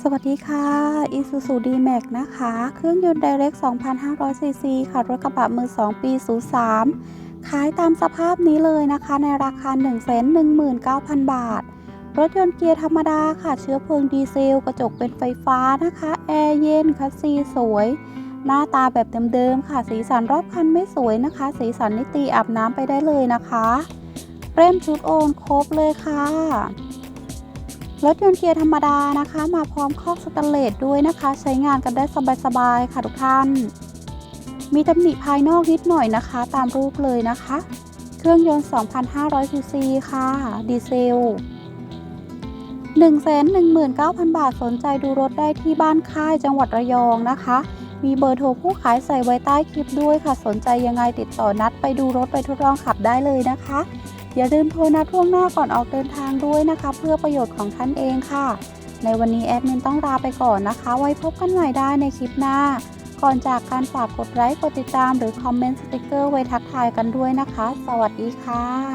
สวัสดีค่ะ Isuzu D-Max นะคะ เครื่องยนต์ Direct 2,500ซีซีค่ะ รถกระบะมือ 2 ปี 03 ขายตามสภาพนี้เลยนะคะ ในราคา 119,000 บาท รถยนต์เกียร์ธรรมดาค่ะ เชื้อเพลิงดีเซล กระจกเป็นไฟฟ้านะคะ แอร์เย็น คัสซีสวย หน้าตาแบบเดิมๆ ค่ะ สีสันรอบคันไม่สวยนะคะ สีสันนิตีอาบน้ำไปได้เลยนะคะ เร่มชุดโอนครบเลยค่ะ รถยนต์เกียร์ธรรมดานะคะ มาพร้อมคอกสแตนเลสด้วยนะคะ ใช้งานกันได้สบายๆค่ะทุกท่าน มีตำหนิภายนอกนิดหน่อยนะคะ ตามรูปเลยนะคะ เครื่องยนต์2,500ซีซีค่ะ ดีเซล 119,000 บาทสนใจดูรถได้ที่บ้านค่ายจังหวัดระยองนะคะ มีเบอร์โทรผู้ขายใส่ไว้ใต้คลิปด้วยค่ะ สนใจยังไงติดต่อนัดไปดูรถไปทดลองขับได้เลยนะคะ อย่าลืมโทรนัดล่วงหน้าก่อนออกเดินทางด้วยนะคะ เพื่อประโยชน์ของท่านเองค่ะ ในวันนี้แอดมินต้องลาไปก่อนนะคะ ไว้พบกันใหม่ได้ในคลิปหน้า ก่อนจากการฝากกดไลค์กดติดตามหรือคอมเมนต์สติกเกอร์ไว้ทักทายกันด้วยนะคะ สวัสดีค่ะ